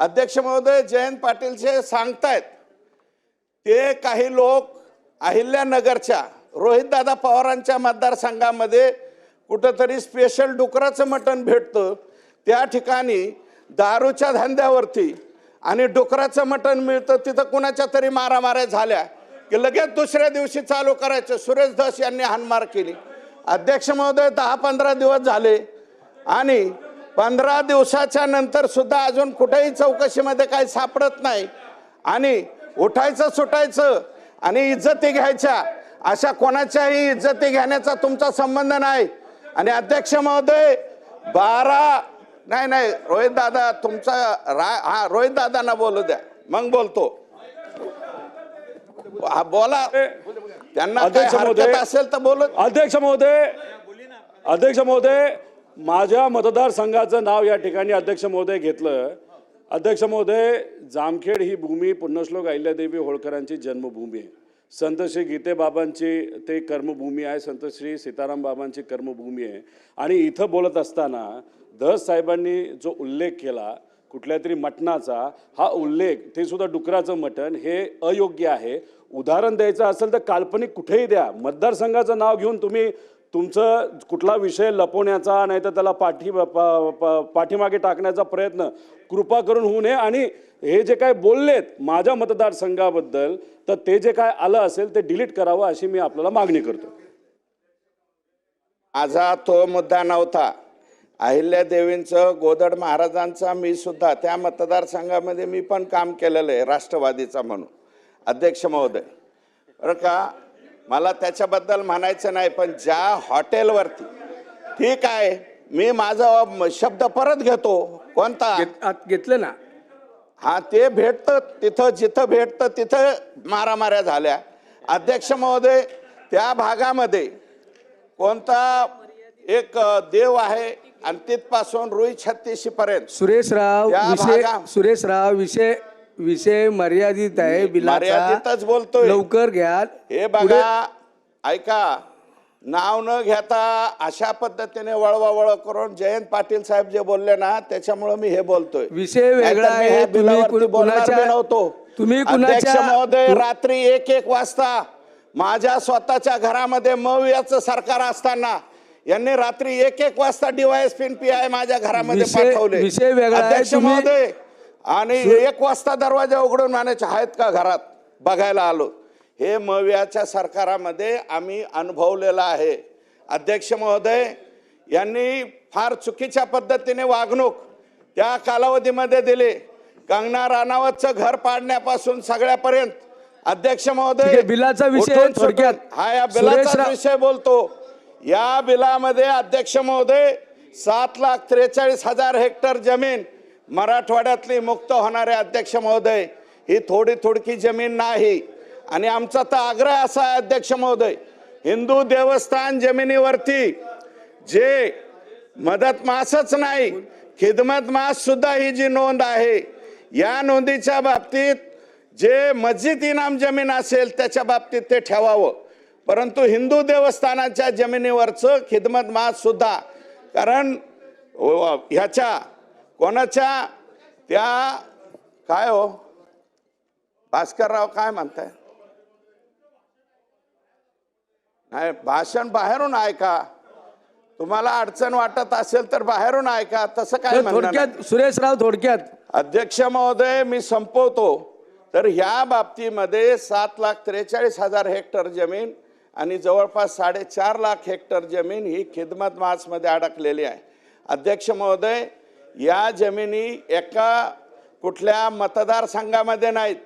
अध्यक्ष महोदय जयंत पाटीलचे सांगतायत ते काही लोक अहिल्यानगरच्या रोहितदादा पवारांच्या मतदारसंघामध्ये कुठंतरी स्पेशल डुकराचं मटण भेटतं. त्या ठिकाणी दारूच्या धंद्यावरती आणि डुकराचं मटण मिळतं तिथं कुणाच्या तरी मारामाऱ्या झाल्या की लगेच दुसऱ्या दिवशी चालू करायचं. सुरेश धस यांनी हानमार केली. अध्यक्ष महोदय दहा पंधरा दिवस झाले आणि पंधरा दिवसाच्या नंतर सुद्धा अजून कुठेही चौकशीमध्ये काही सापडत नाही. आणि उठायचं सुटायचं आणि इज्जती घ्यायच्या अशा कोणाच्याही इज्जती घेण्याचा तुमचा संबंध नाही. आणि अध्यक्ष महोदय बारा नाही नाही रोहित दादा तुमचा रा हा रोहित दादांना बोलू द्या. मग बोलतो. हा, बोला. त्यांना अध्यक्ष महोदय- असेल तर बोलत अध्यक्ष महोदय अध्यक्ष महोदय माझ्या मतदारसंघाचं नाव या ठिकाणी अध्यक्ष महोदय घेतलं. अध्यक्ष महोदय जामखेड ही भूमी पुण्यश्लोक अहिल्यादेवी होळकरांची जन्मभूमी. आहे संत श्री गीते ते कर्मभूमी आहे संत श्री सीताराम बाबांची कर्मभूमी आहे. आणि इथं बोलत असताना धस साहेबांनी जो उल्लेख केला कुठल्या तरी मटणाचा हा उल्लेख ते सुद्धा डुकराचं मटण हे अयोग्य आहे. उदाहरण द्यायचं असेल तर काल्पनिक कुठेही द्या. मतदारसंघाचं नाव घेऊन तुम्ही तुमचं कुठला विषय लपवण्याचा नाही तर त्याला पाठी प- प- पाठीमागे टाकण्याचा प्रयत्न कृपा करून होऊ नये. आणि हे जे काय बोललेत माझ्या मतदारसंघाबद्दल तर ते जे काय आलं असेल ते डिलीट करावं अशी मी आपल्याला मागणी करतो. माझा तो मुद्दा नव्हता. अहिल्यादेवींचं गोदड महाराजांचा मी सुद्धा त्या मतदारसंघामध्ये मी पण काम केलेलं आहे राष्ट्रवादीचा म्हणून. अध्यक्ष महोदय. बरं का? मला त्याच्याबद्दल म्हणायचं नाही पण ज्या हॉटेलवरती ठीक आहे मी माझा शब्द परत घेतो. कोणता? घेतलं ना? हा ते भेटतं तिथं जिथं भेटतं तिथं मारामाऱ्या झाल्या. अध्यक्ष महोदय त्या भागामध्ये कोणता एक देव आहे आणि तिथपासून रुई छत्तीशी पर्यंत सुरेश राव या विषय भागा- सुरेश राव विषय मर्यादित आहे बिलाचा मर्यादितच बोलतोय. लवकर घ्या हे बघा ऐका नाव न घेता अशा पद्धतीने वळवा वळ करून जयंत पाटील साहेब जे बोलले ना त्याच्यामुळे मी हे बोलतोय विषय वेगळा नाहीतर मी आहे. ह्या तुम्ही बिलावरती कुण- बोलणार बी कुणाच्या- नव्हतो तुम्ही अध्यक्ष कुणाच्या- महोदय तु- रात्री एक एक वाजता माझ्या स्वतःच्या घरामध्ये मवियाचं सरकार असताना यांनी रात्री एक एक वाजता डीवायएसपी पी आय माझ्या घरामध्ये विषय- पाठवले विषय वेगळा आहे. अध्यक्ष तुम्ही- महोदय आणि एक वाजता दरवाजा उघडून म्हणायचे आहेत का घरात? बघायला आलो. हे मवियाच्या सरकारामध्ये आम्ही अनुभवलेलं आहे. अध्यक्ष महोदय यांनी फार चुकीच्या पद्धतीने वागणूक त्या कालावधीमध्ये दिली. कंगना राणावतचं घर पाडण्यापासून सगळ्यापर्यंत अध्यक्ष महोदय बिलाचा विषय थोडक्यात. हा या बिलाचा विषय बोलतो. या बिलामध्ये अध्यक्ष महोदय सात लाख त्रेचाळीस हजार हेक्टर जमीन मराठवाड्यातली मुक्त होणारे अध्यक्ष महोदय ही थोडी थोडकी जमीन नाही. आणि आमचा तर आग्रह असा आहे अध्यक्ष महोदय हिंदू देवस्थान जमिनीवरती जे मदत मासच नाही खिदमत मास सुद्धा ही जी नोंद आहे या नोंदीच्या बाबतीत जे मस्जिद इनाम जमीन असेल त्याच्या बाबतीत ते ठेवावं. परंतु हिंदू देवस्थानाच्या जमिनीवरचं खिदमत मास सुद्धा कारण व- ह्याच्या कोणाच्या? त्या काय हो? भास्करराव काय म्हणताय? नाही भाषण बाहेरून ऐका. तुम्हाला अडचण वाटत असेल तर बाहेरून ऐका. तसं काय. थोडक्यात सुरेश राव थोडक्यात. अध्यक्ष महोदय मी संपवतो. तर ह्या बाबतीमध्ये सात लाख त्रेचाळीस हजार हेक्टर जमीन आणि जवळपास साडेचार लाख हेक्टर जमीन ही खिदमत मासमध्ये अडकलेली आहे. अध्यक्ष महोदय या जमिनी एका कुठल्या मतदारसंघामध्ये नाहीत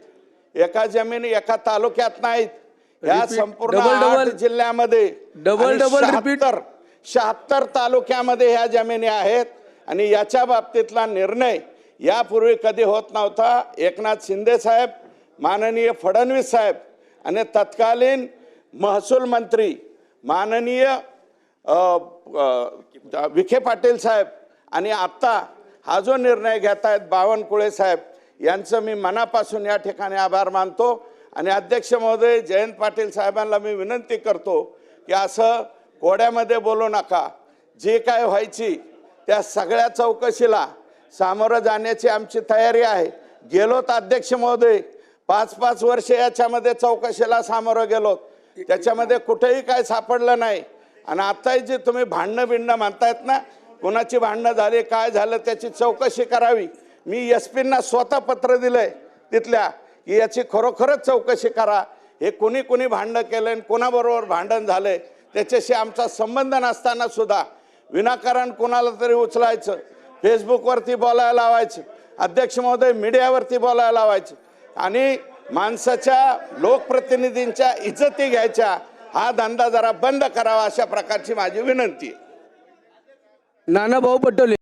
एका जमिनी एका तालुक्यात नाहीत या Repeat. संपूर्ण जिल्ह्यामध्ये आणि double repeat. शहात्तर शहात्तर तालुक्यामध्ये ह्या जमिनी आहेत आणि याच्या बाबतीतला निर्णय यापूर्वी कधी होत नव्हता एकनाथ शिंदे साहेब माननीय फडणवीस साहेब आणि तत्कालीन महसूल मंत्री माननीय विखे पाटील साहेब आणि आत्ता हा जो निर्णय घेत आहेत बावनकुळे साहेब यांचं मी मनापासून या ठिकाणी आभार मानतो. आणि अध्यक्ष महोदय जयंत पाटील साहेबांना मी विनंती करतो की असं कोड्यामध्ये बोलू नका. जे काय व्हायची त्या सगळ्या चौकशीला सामोरं जाण्याची आमची तयारी आहे. गेलोत अध्यक्ष महोदय पाच पाच वर्ष याच्यामध्ये चौकशीला सामोरं गेलोत. त्याच्यामध्ये कुठेही काय सापडलं नाही. आणि आत्ताही जे तुम्ही भांडणं बिंडणं म्हणतायत ना कोणाची भांडणं झाली काय झालं त्याची चौकशी करावी. मी एस पींना स्वतः पत्र दिलंय तिथल्या की याची खरोखरच चौकशी करा. हे कोणी कोणी भांडणं केलं आणि कोणाबरोबर भांडण झालंय त्याच्याशी आमचा संबंध नसताना सुद्धा. विनाकारण कोणाला तरी उचलायचं. फेसबुकवरती बोलायला लावायचं. अध्यक्ष महोदय मीडियावरती बोलायला लावायचं. आणि माणसाच्या लोकप्रतिनिधींच्या इज्जती घ्यायच्या. हा धंदा जरा बंद करावा अशा प्रकारची माझी विनंती आहे. નાના બહુ પટોલે